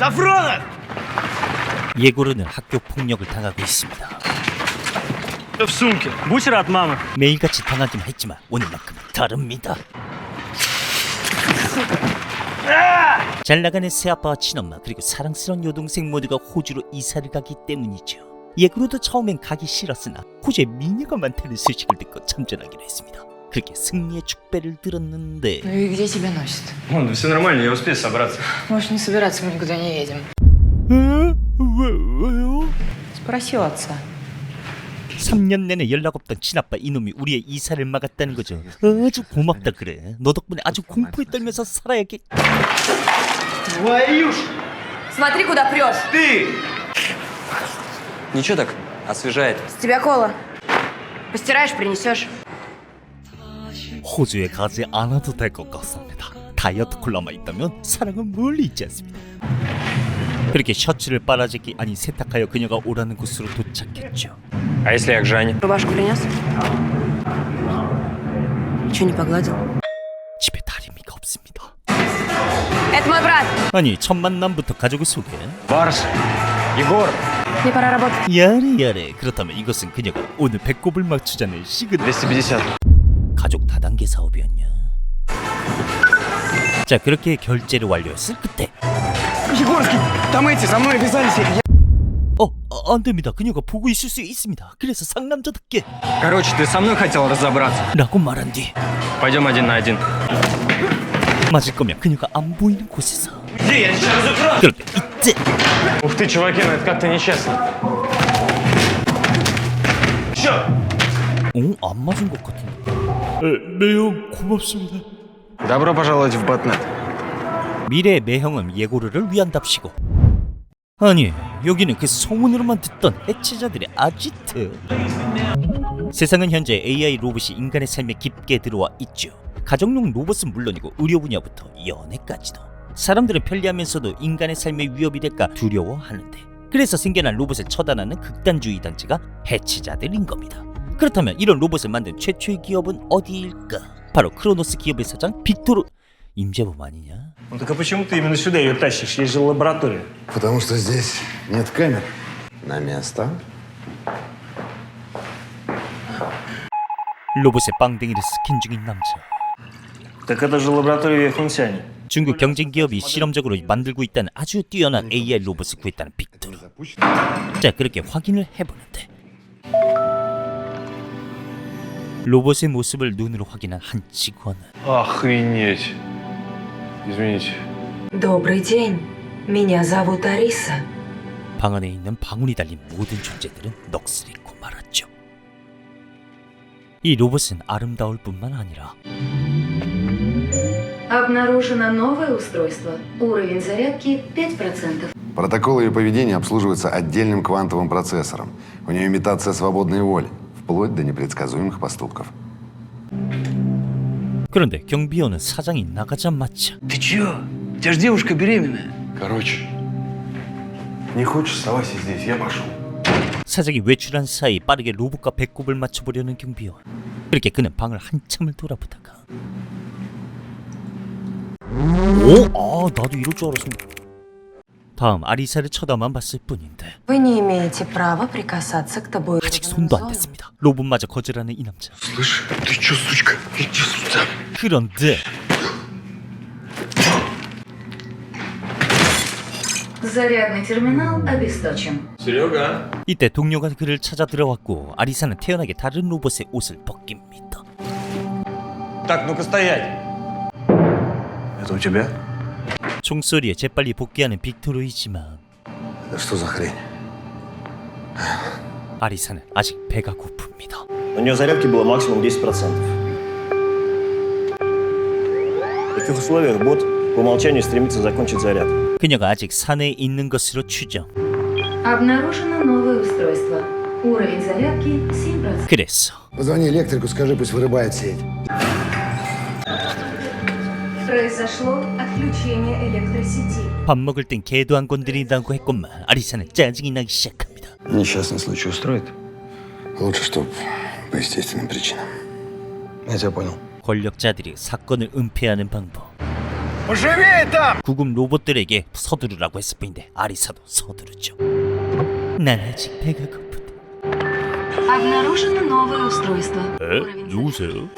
Сафронов! 예고로는 학교 폭력을 당하고 있습니다. Что в сумке? Бусер от мамы. 매일같이 당하긴 했지만 오늘만큼은 다릅니다. 잘 나가는 새아빠와 친엄마 그리고 사랑스러운 여동생 모두가 호주로 이사를 가기 때문이죠. 예고로도 처음엔 가기 싫었으나 호주에 미녀가 많다는 소식을 듣고 참전하기로 했습니다. 그렇게 승리의 축배를 들었는데 Ну и где тебя носит? Вон, да все нормально, я успею собраться. Можешь не собираться, мы никуда не едем. 어? 왜, 왜요? Спроси у отца. 3년 내내 연락 없던 친아빠 이놈이 우리의 이사를 막았다는 거죠. 아주 고맙다 그래. 너 덕분에 아주 공포에 떨면서 살아야겠. Твою ж Смотри, куда прешь! ты! Ничего так, освежает. С тебя кола. Постираешь, принесешь. 호주에 가지 않아도 될 것 같습니다. 다이어트 콜라만 있다면 사랑은 멀리 있지 않습니다. 그렇게 셔츠를 빨아제기 아니 세탁하여 그녀가 오라는 곳으로 도착했죠. А если я к Жане? Рубашку принес? Че не погладил? 집에 다리미가 없습니다. Это мой брат. 아니 첫 만남부터 가족을 소개. Барс! Егор! Мне пора работать. 야래 야래 그렇다면 이것은 그녀가 오늘 배꼽을 맞추자는 시그널 250. 가족 다단계 사업이었냐? 자 그렇게 결제를 완료했을 그때 Егорский! Там эти со мной вязались. 어, 어 안됩니다 그녀가 보고 있을 수 있습니다 그래서 상남자답게 Короче, ты со мной хотел разобраться. 라고 말한 뒤 Пойдем один на один. 맞을 거면 그녀가 안 보이는 곳에서 Где? Я сейчас разукрал! 그런데 이때 Ух ты, чуваки, ну это как-то нечестно. Чё? 어? 안 맞은 것 같은데 매형 고맙습니다 Добро пожаловать в Батнет. 미래의 매형은 예고르를 위한답시고 아니 여기는 그 소문으로만 듣던 해체자들의 아지트 세상은 현재 AI 로봇이 인간의 삶에 깊게 들어와 있죠 가정용 로봇은 물론이고 의료 분야부터 연애까지도 사람들은 편리하면서도 인간의 삶에 위협이 될까 두려워하는데 그래서 생겨난 로봇을 처단하는 극단주의 단체가 해체자들인 겁니다 그렇다면 이런 로봇을 만든 최초의 기업은 어디일까 바로 크로노스 기업의 사장 빅토르 임재범 아니냐 Ну так а почему ты именно сюда ее тащишь? Есть же лаборатория. Потому что здесь нет камер. На место. 로봇의 빵댕이를 스킨 중인 남자. Так это же лаборатория в Хунсяне. 중국 경쟁 기업이 실험적으로 만들고 있다는 아주 뛰어난 AI 로봇을 구했다는 빅토르. 자, 그렇게 확인을 해보는데 로봇의 모습을 눈으로 확인한 한 직원은 Охренеть. Извините. Добрый день. Меня зовут Ариса. 방 안에 있는 방울이 달린 모든 존재들은 넋을 잃고 말았죠. 이 로봇은 아름다울 뿐만 아니라 Обнаружено новое устройство. Уровень зарядки 5%. Протокол ее поведения обслуживается отдельным квантовым процессором. У нее имитация свободной воли, вплоть до непредсказуемых поступков. 그런데 경비원은 사장이 나가자마자 Ты чё? У тебя же девушка беременная. Короче, не хочешь, оставайся здесь, я пошел. 사장이 외출한 사이 빠르게 로봇과 배꼽을 맞춰보려는 경비원. 그렇게 그는 방을 한참을 돌아보다가 오? 아 나도 이럴 줄 알았습니다. 다음 아리사를 쳐다만 봤을 뿐인데 Вы не имеете права прикасаться к тобой. 아직 손도 안 댔습니다. 로봇마저 거절하는 이 남자. Слышь, ты чё, сучка? Иди сюда. 그런데 Зарядный терминал обесточен. Серега? 이때 동료가 그를 찾아 들어왔고 아리사는 태연하게 다른 로봇의 옷을 벗깁니다. Так, ну-ка стоять. Это у тебя? 총소리에 재빨리 복귀하는 빅토르이지만 Это что за хрень? 아리사는 아직 배가 고픕니다. У нее зарядки было максимум 10%. В таких условиях бот по умолчанию стремится закончить заряд. 그녀가 아직 산에 있는 것으로 추정. Обнаружено новое устройство. Уровень зарядки 7%. 그래서 Позвони электрику, скажи, пусть вырубает сеть. Произошло отключение электросети. 밥 먹을 땐 개도 안 건드린다고 했건만 아리사는 짜증이 나기 시작합니다. Несчастный случай устроит? Лучше, чтоб по естественным причинам. Я тебя понял. 권력자들이 사건을 은폐하는 방법. 구급 로봇들에게 서두르라고 했을 뿐인데 아리사도 서두르죠. 난 아직 배가 고프다. Обнаружено новое устройство. 에? 누구세요?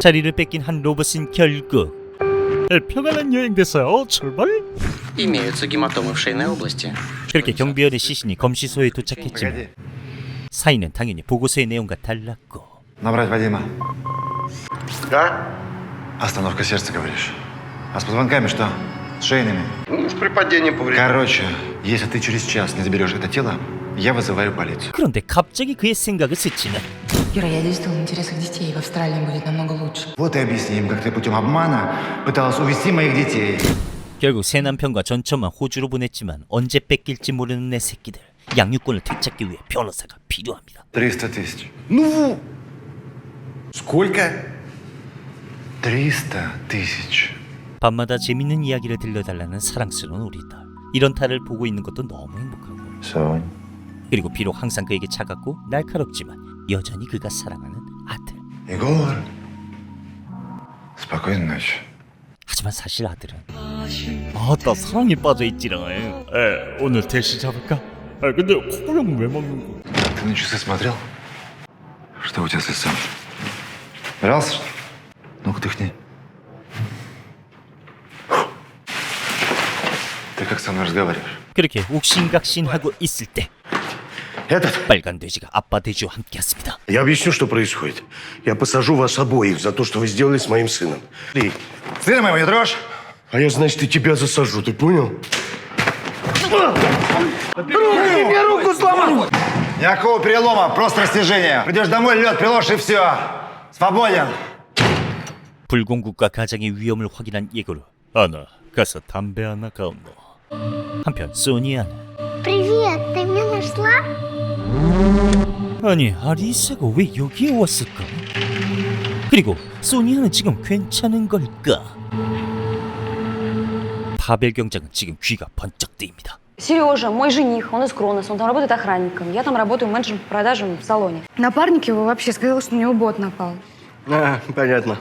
자리를 뺏긴 한 로봇은 결국 평안한 여행 됐어요. 출발. Имеются гематомы в шейной области. 그렇게 경비원의 시신이 검시소에 도착했지만 사인은 당연히 보고서의 내용과 달랐고 Набрать Вадима. Да? Остановка сердца, говоришь. А с позвонками что? С шейными? Ну, при падении повредил. Короче, если ты через час не заберешь это тело, я вызываю полицию. 그런데 갑자기 그의 생각을 스치는 Ира, я действовала в интересах детей. В Австралии будет намного лучше. Вот и объясни им, как ты путем обмана пыталась увести моих детей. 결국 새 남편과 전처만 호주로 보냈지만 언제 뺏길지 모르는 내 새끼들 양육권을 되찾기 위해 변호사가 필요합니다. 300 тысяч. Ну, сколько? 300 тысяч. 밤마다 재밌는 이야기를 들려달라는 사랑스러운 우리 딸 이런 딸을 보고 있는 것도 너무 행복하고 Сонь. 그리고 비록 항상 그에게 차갑고 날카롭지만 여전히 그가 사랑하는 아들 Егор. Спокойной ночи. 하지만 사실 아들은 아따 사랑에 빠져있지라 에 오늘 대시 잡을까? 아 근데 코형 왜 먹는 거 Ты на часы смотрел? Что у тебя с лицом? Дрался? что ли? Ну-ка, дыхни. Ты как со мной разговариваешь? 그렇게 옥신각신하고 있을 때 Этот? 빨간 돼지가 아빠 돼지와 함께했습니다 Я объясню, что происходит. Я посажу вас обоих за то, что вы сделали с моим сыном. Ты. Сына моего не трожь! А я, значит, и тебя засажу, ты понял? Никакого перелома, просто растяжение. Придешь домой, лед приложишь и все. Свободен. 불공국과 가장의 위험을 확인한 예고로 아나 가서 담배 하나 가온노 한편 소니아는 Привет, ты меня нашла? 아니 아리사가 왜 여기에 왔을까? 그리고 소니아는 지금 괜찮은 걸까? 바벨 경장은 지금 귀가 번쩍 뜨입니다. Сережа, мой жених, он из Кронос, он там работает охранником. Я там работаю менеджером по продажам в салоне. Напарник его вообще сказал, что у него бот напал. А, понятно.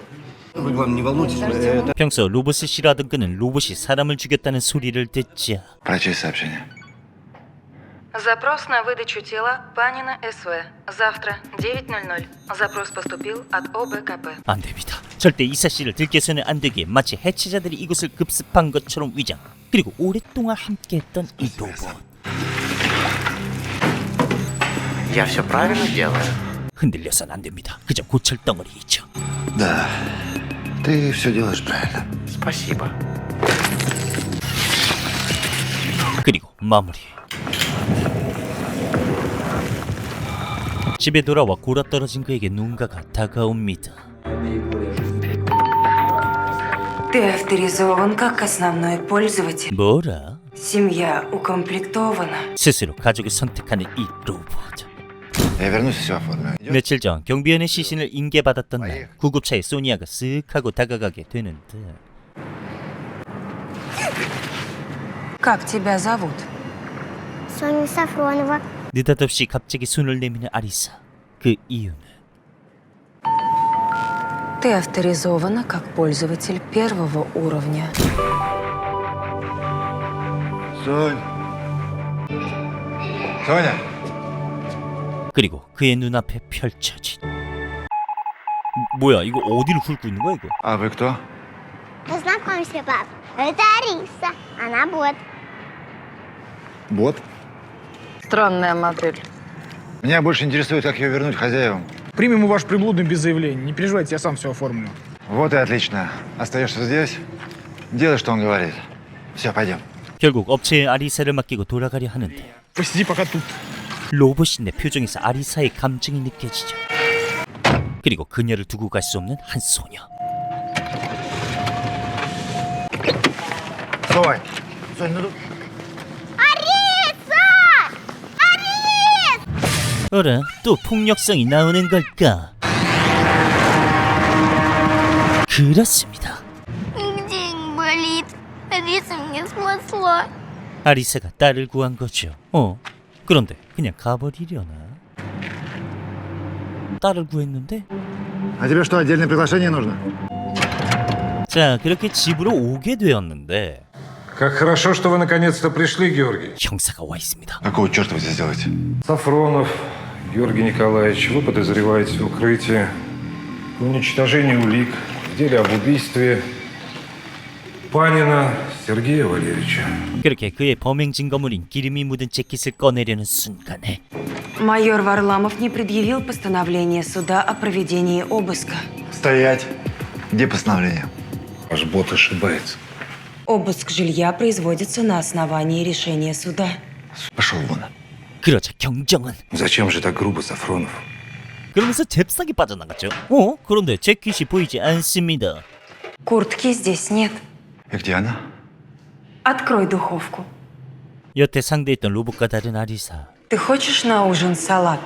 Вы, главное, не волнуйтесь. Это... 평소 로봇을 싫어하던 그는 로봇이 사람을 죽였다는 소리를 듣자. Прочисть сообщение. Запрос на выдачу тела Панина СВ. Завтра, 9.00. Запрос поступил от ОБКП. 안 됩니다. 절대 이 사실을 들켜서는 안 되게 마치 해체자들이 이곳을 급습한 것처럼 위장 그리고 오랫동안 함께했던 이 로봇 Я все правильно делаю. 흔들려선 안 됩니다. 그저 고철 덩어리이죠. Да. Ты все делаешь правильно. Спасибо. 그리고 마무리. 집에 돌아와 골아 떨어진 그에게 누군가가 다가옵니다. Ты авторизован как основной пользователь. 뭐라? Семья укомплектована. 스스로 가족을 선택하는 이 로봇. Я вернусь и все оформлю. Идёт? 며칠 전 경비원의 시신을 인계받았던 날 구급차에 소니아가 쓱 하고 다가가게 되는데 Как тебя зовут? Соня Сафронова. 느닷없이 갑자기 손을 내미는 아리사. 그 이유는 Ты авторизована как пользователь первого уровня. Сонь. Соня. 그리고 그의 눈앞에 펼쳐진 뭐야 이거 어디를 훑고 있는 거야 이거? А вы кто? Познакомься, пап. Это Ариса. Она бот. Бот. Странная модель. Меня больше интересует, как ее вернуть хозяевам. Примем ваш приблудный без заявления. Не переживайте, я сам все оформлю. Вот и отлично. Остаешься здесь, делай, что он говорит. Все, пойдем. 결국 업체에 아리사를 맡기고 돌아가려 하는데 Посиди пока тут. 로봇인데 표정에서 아리사의 감정이 느껴지죠. 그리고 그녀를 두고 갈 수 없는 한 소녀. Сонь. Сонь, ну... 어라 또 폭력성이 나오는 걸까? 그렇습니다. День болит. Ариса меня спасла. 아리사가 딸을 구한 거죠. 어? 그런데 그냥 가버리려나? 딸을 구했는데 А тебе что, отдельное приглашение нужно? 자, 그렇게 집으로 오게 되었는데 Как хорошо, что вы наконец-то пришли, Георгий. 형사가 와 있습니다. Какого черта вы здесь делаете? Сафронов Георгий Николаевич, вы подозреваете укрытие по уничтожению улик в деле об убийстве Панина Сергея Валерьевича. 그렇게 그의 범행 증거물인 기름이 묻은 재킷을 꺼내려는 순간에 Майор Варламов не предъявил постановление суда о проведении обыска. Стоять. Где постановление? Ваш бот ошибается. Обыск жилья производится на основании решения суда. Пошел вон. 그러자 경정은 Зачем же так грубо, Сафронов? 그러면서 잽싸게 빠져나갔죠. 어? 그런데 재킷이 보이지 않습니다. Куртки здесь нет. И где она? Открой духовку. 여태 상대했던 로봇과 다른 아리사. Ты хочешь на ужин салат?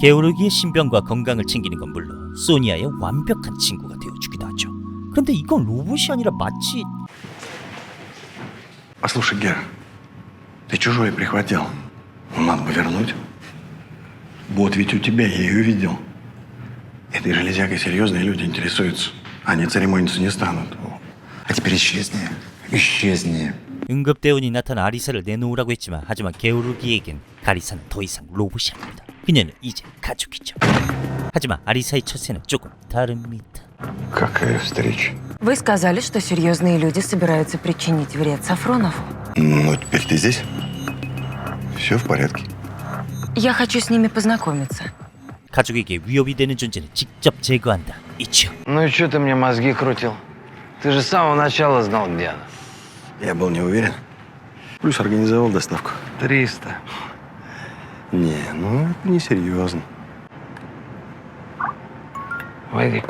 게오르기의 신병과 건강을 챙기는 건 물론 소니아의 완벽한 친구가 되어주기도 하죠. 그런데 이건 로봇이 아니라 마치 Послушай, Гера, ты чужое прихватил. Надо бы вернуть. Вот ведь у тебя, я ее видел. Этой железякой серьезные люди интересуются. Они церемониться не станут. А теперь исчезни. Исчезни. 응급대원이 나타나 아리사를 내놓으라고 했지만 하지만 게오르기에겐 가리사는 더 이상 로봇이 아닙니다. 그녀는 이제 가족이죠. 하지만 아리사의 처세는 조금 다릅니다. Какая встреча. Вы сказали, что серьезные люди собираются причинить вред Сафронову. Ну, теперь ты здесь. Все в порядке. Я хочу с ними познакомиться. 가족에게 위협이 되는 존재는 직접 제거한다. 있죠. Ну и что ты мне мозги крутил? Ты же с самого начала знал, где она. Я был не уверен. Плюс организовал доставку. 300. Не, ну это несерьезно. Вадик,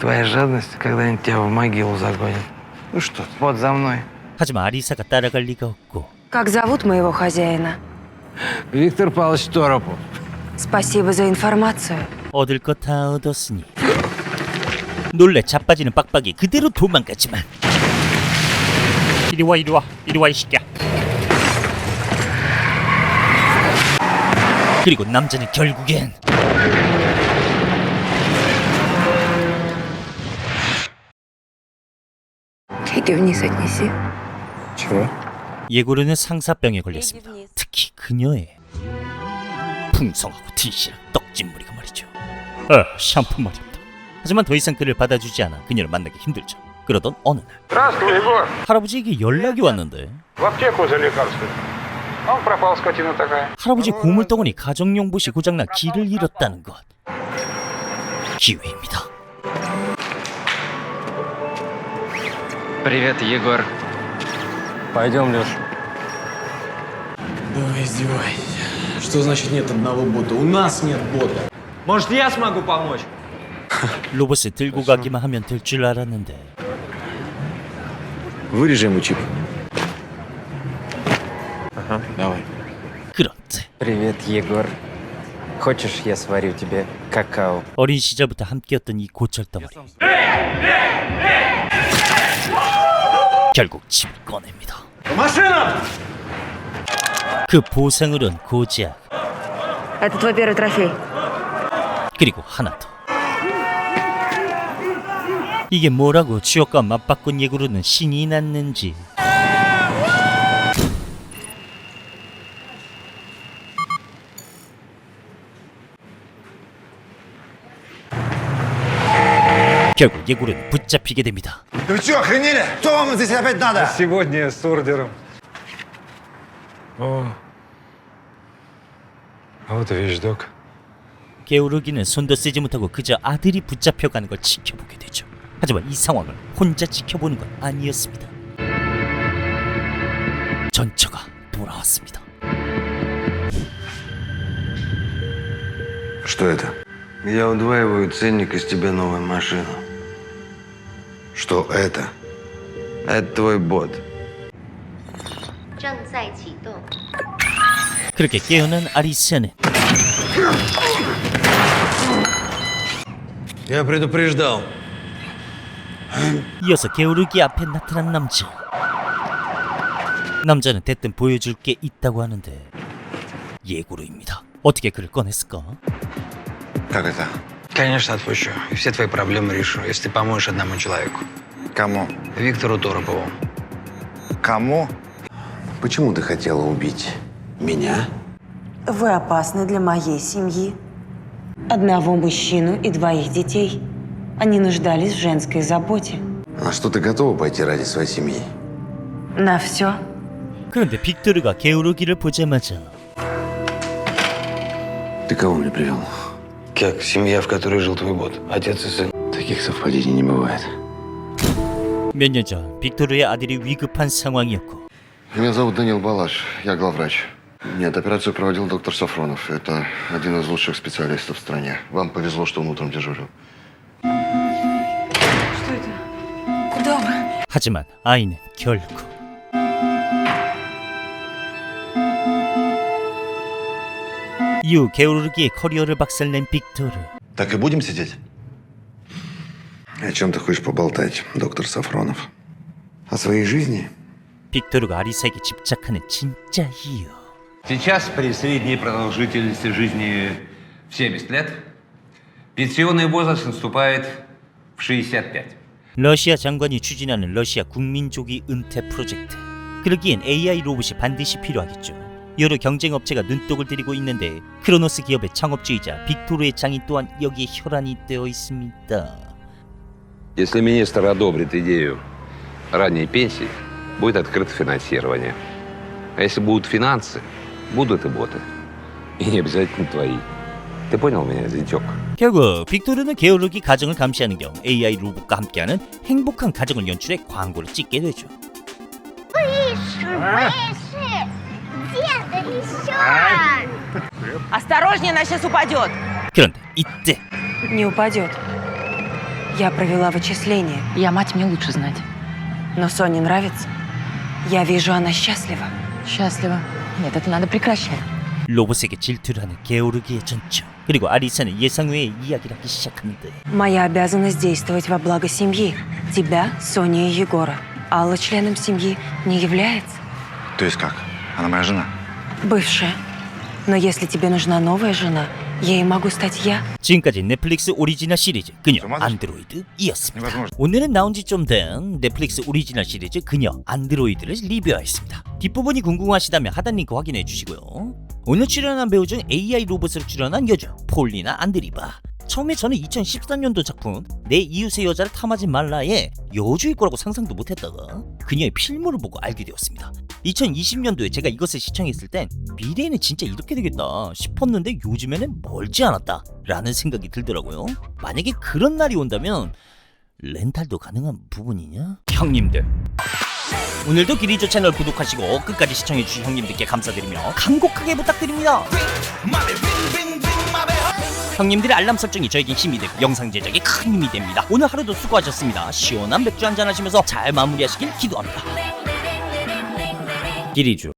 твоя жадность когда-нибудь тебя в могилу загонит. Ну что ты? Вот за мной. 하지만 아리사가 따라갈 리가 없고 Как зовут моего хозяина? Виктор Павлович Торопов. Спасибо за информацию. 얻을 것 다 얻었으니 놀래 자빠지는 빡빡이 그대로 도망가지만 이리 와 이리 와 이리 와이 새끼야 그리고 남자는 결국엔 Иди вниз отнеси. Чего? 예고르는 상사병에 걸렸습니다 특히 그녀의 풍성하고 튼실한 떡진무리가 말이죠 아 샴푸 말입니다 하지만 더 이상 그를 받아주지 않아 그녀를 만나기 힘들죠 그러던 어느 날 Здравствуй, Егор. 할아버지에게 연락이 왔는데 В аптеку за лекарством. Он пропал, скотина такая. 할아버지 고물덩어리 가정용 봇이 고장나 길을 잃었다는 것 기회입니다 Привет, Егор. Пойдем, Леш. Давай издевайся. Что значит нет одного бота? У нас нет бота. Может, я смогу помочь? 로봇을 들고 가기만 하면 될 줄 알았는데 Вырежи ему чип. Ага, давай. 그런데 Привет, Егор. Хочешь, я сварю тебе какао? 어린 시절부터 함께였던 이 고철덩어리 결국 집을 꺼냅니다 그 보상을 은 고작 Это твой первый трофей. 그리고 하나 더 이게 뭐라고 추억과 맞바꾼 예구로는 신이 났는지 결국 예구로는 붙잡히게 됩니다 Вы что, охренели? Что вам здесь опять надо? Сегодня с ордером. О. А вот и вещдок. 게으르기는 손도 쓰지 못하고 그저 아들이 붙잡혀가는 걸 지켜보게 되죠. 하지만 이 상황을 혼자 지켜보는 건 아니었습니다. 전처가 돌아왔습니다. Что это? Я удваиваю ценник, из тебя новая машина. что это? Это твой бот. 그렇게 깨우는 아리세는 Я предупреждал. 이어서 게으르기 앞에 나타난 남자. 남자는 대뜸 보여줄 게 있다고 하는데 예고로입니다. 어떻게 그를 꺼냈을까? Как? Конечно, отпущу. И все твои проблемы решу, если ты поможешь одному человеку. Кому? Виктору Торопову. Кому? Почему ты хотела убить меня? Вы опасны для моей семьи. Одного мужчину и двоих детей. Они нуждались в женской заботе. А что ты готова пойти ради своей семьи? На все. 그런데 빅토르가 게으르기를 보자마자 Ты кого мне привел? Как семья, в которой жил твой бот? Отец и сын. Таких совпадений не бывает. 몇 년 전 빅토르의 아들이 위급한 상황이었고 Меня зовут Данил Балаш, я главврач. Нет, операцию проводил доктор Сафронов. Это один из лучших специалистов в стране. Вам повезло, что он утром дежурил. Что это? Куда вы? 하지만 아이는 결국 이후 게으르기에 커리어를 박살낸 빅토르 Так и будем сидеть? О чем ты хочешь поболтать, доктор Сафронов? О своей жизни? 빅토르가 아리사에게 집착하는 진짜 이유 Сейчас при средней продолжительности жизни в 70 лет пенсионный возраст наступает в 65. 러시아 장관이 추진하는 러시아 국민조기 은퇴 프로젝트. 그러기엔 AI 로봇이 반드시 필요하겠죠. 여러 경쟁 업체가 눈독을 들이고 있는데 크로노스 기업의 창업주이자 빅토르의 장인 또한 여기에 혈안이 되어 있습니다. Если министр одобрит идею ранней пенсии, будет открыто финансирование. А если будут финансы, будут и боты. И не обязательно твои. Ты понял меня, зятек? 결국 빅토르는 게으르기 가정을 감시하는 겸 AI 로봇과 함께하는 행복한 가정을 연출해 광고를 찍게 되죠. Выше, выше! Деда, еще! Осторожнее, она сейчас упадет. 그런데 이때 Не упадет. Я провела вычисление, Я мать, мне лучше знать. но Соне нравится. Я вижу, она счастлива. Счастлива. Нет, это надо прекращать. 로봇에게 질투를 하는 게으르기의 전처 그리고 아리사는 예상 외의 이야기를 하기 시작하는데 Моя обязанность действовать во благо семьи. Тебя, Сони и Егора. Алла членом семьи не является. То есть как? Она моя жена? Бывшая. Но если тебе нужна новая жена, ей могу стать я. 지금까지 넷플릭스 오리지널 시리즈 그녀 안드로이드이었습니다. 오늘은 나온 지 좀 된 넷플릭스 오리지널 시리즈 그녀 안드로이드를 리뷰하였습니다. 뒷부분이 궁금하시다면 하단 링크 확인해 주시고요. 오늘 출연한 배우 중 AI 로봇으로 출연한 여주 폴리나 안드리바. 처음에 저는 2013년도 작품 내 이웃의 여자를 탐하지 말라의 여주일 거라고 상상도 못했다가 그녀의 필모를 보고 알게 되었습니다. 2020년도에 제가 이것을 시청했을 땐 미래에는 진짜 이렇게 되겠다 싶었는데 요즘에는 멀지 않았다 라는 생각이 들더라고요. 만약에 그런 날이 온다면 렌탈도 가능한 부분이냐? 형님들 오늘도 기리조 채널 구독하시고 끝까지 시청해주신 형님들께 감사드리며 간곡하게 부탁드립니다. 형님들의 알람 설정이 저에겐 힘이 되고 영상 제작에 큰 힘이 됩니다. 오늘 하루도 수고하셨습니다. 시원한 맥주 한잔 하시면서 잘 마무리하시길 기도합니다. 기리주